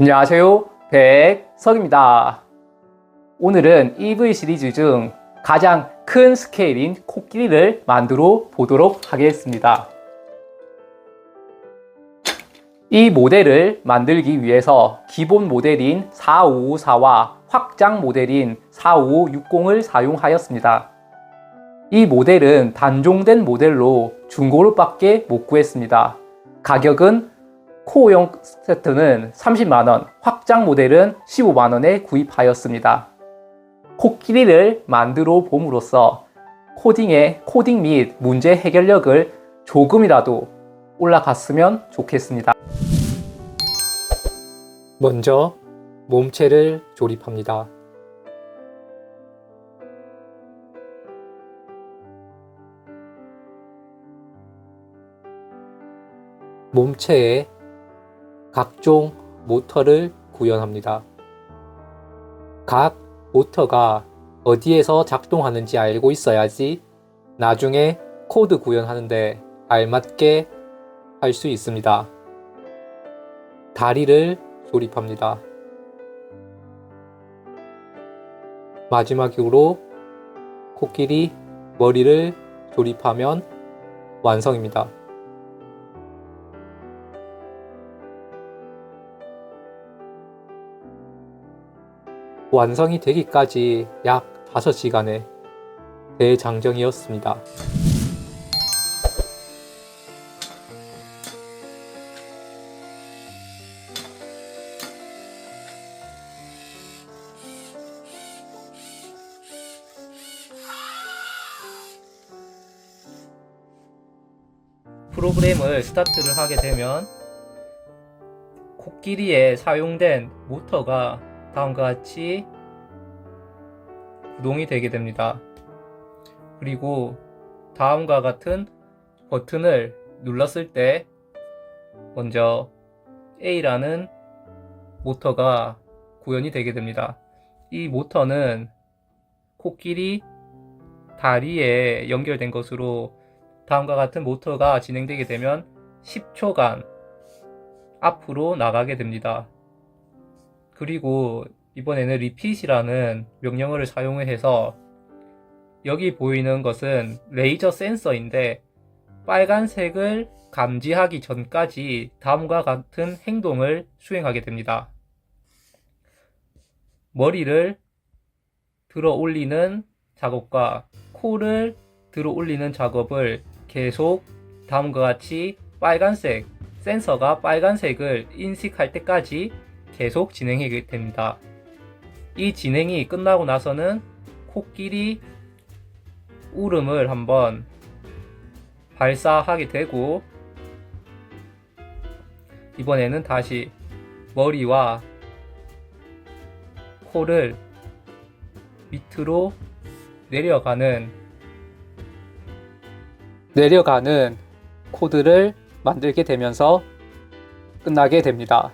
안녕하세요. 백석입니다. 오늘은 EV 시리즈 중 가장 큰 스케일인 코끼리를 만들어 보도록 하겠습니다. 이 모델을 만들기 위해서 기본 모델인 4554와 확장 모델인 4560을 사용하였습니다. 이 모델은 단종된 모델로 중고로밖에 못 구했습니다. 가격은 코어용 세트는 30만원, 확장 모델은 15만원에 구입하였습니다. 코끼리를 만들어 봄으로써 코딩의 코딩 및 문제 해결력을 조금이라도 올라갔으면 좋겠습니다. 먼저 몸체를 조립합니다. 몸체에 각종 모터를 구현합니다. 각 모터가 어디에서 작동하는지 알고 있어야지 나중에 코드 구현하는데 알맞게 할 수 있습니다. 다리를 조립합니다. 마지막으로 코끼리 머리를 조립하면 완성입니다. 완성이 되기까지 약 5시간의 대장정이었습니다. 프로그램을 스타트를 하게 되면 코끼리에 사용된 모터가 다음과 같이 구동이 되게 됩니다. 그리고 다음과 같은 버튼을 눌렀을 때 먼저 A라는 모터가 구현이 되게 됩니다. 이 모터는 코끼리 다리에 연결된 것으로 다음과 같은 모터가 진행되게 되면 10초간 앞으로 나가게 됩니다. 그리고 이번에는 repeat이라는 명령어를 사용해서 여기 보이는 것은 레이저 센서인데 빨간색을 감지하기 전까지 다음과 같은 행동을 수행하게 됩니다. 머리를 들어 올리는 작업과 코를 들어 올리는 작업을 계속 다음과 같이 빨간색 센서가 빨간색을 인식할 때까지 계속 진행하게 됩니다. 이 진행이 끝나고 나서는 코끼리 울음을 한번 발사하게 되고 이번에는 다시 머리와 코를 밑으로 내려가는 내려가는 코드를 만들게 되면서 끝나게 됩니다.